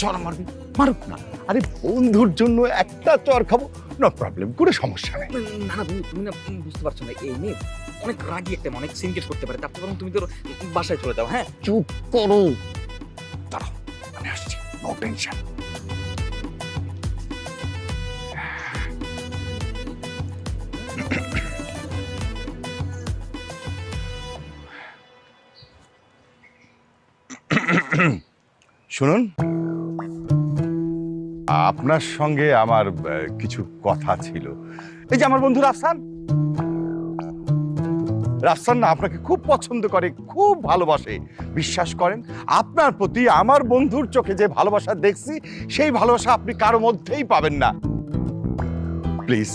চর মারবি মারুক না। আরে বন্ধুর জন্য একটা চর খাব নো প্রবলেম কোনো সমস্যা নেই। না না তুমি তুমি না বুঝতে পারছ না এই মেয়ে অনেক রাগি একটা অনেক সিনকেট করতে পারে। তার বরং তুমি তোর বাসায় চলে যাও হ্যাঁ? চুপ করো। দাঁড়াও আমি আসছি নো টেনশন শুনুন। আপনার সঙ্গে আমার কিছু কথা ছিল। এই যে আমার বন্ধু রাফসান। রাফসান না, আপনাকে খুব পছন্দ করে, খুব ভালোবাসে। বিশ্বাস করেন, আপনার প্রতি আমার বন্ধুর চোখে যে ভালোবাসা দেখছি, সেই ভালোবাসা আপনি কারও মধ্যেই পাবেন না। প্লিজ,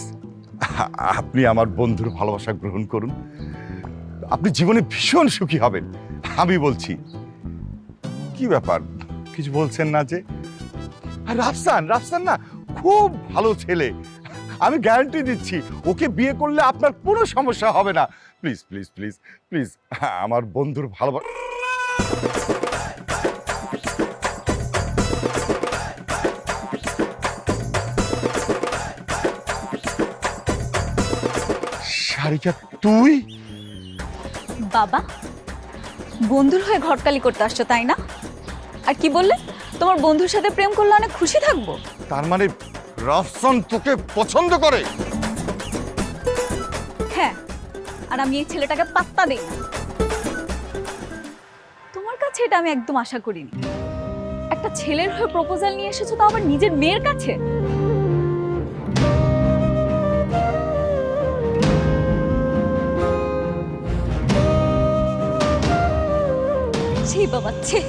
আপনি আমার বন্ধুর ভালোবাসা গ্রহণ করুন। আপনি জীবনে ভীষণ সুখী হবেন, আমি বলছি। কি ব্যাপার? কিছু বলছেন না যে? আর রাফসান রাফসান না খুব ভালো ছেলে। আমি গ্যারান্টি দিচ্ছি, ওকে বিয়ে করলে আপনার কোনো সমস্যা হবে না। প্লিজ প্লিজ প্লিজ প্লিজ আমার বন্ধুর ভালোবাসা তুই? বাবা, বন্ধুর হয়ে ঘটকালি করতে আসছো, তাই না? আর কি বললে? তোমার বন্ধুর সাথে প্রেম করলে অনেক খুশি থাকব। তার মানে রাফসান তোকে পছন্দ করে? হ্যাঁ আর আমি এই ছেলেটাকে পাত্তা দেই না। তোমার কাছে এটা আমি একদম আশা করিনি। একটা ছেলের হয়ে প্রপোজাল নিয়ে এসেছ তো আবার নিজের মেয়ের কাছে? ছি বাবা ছি।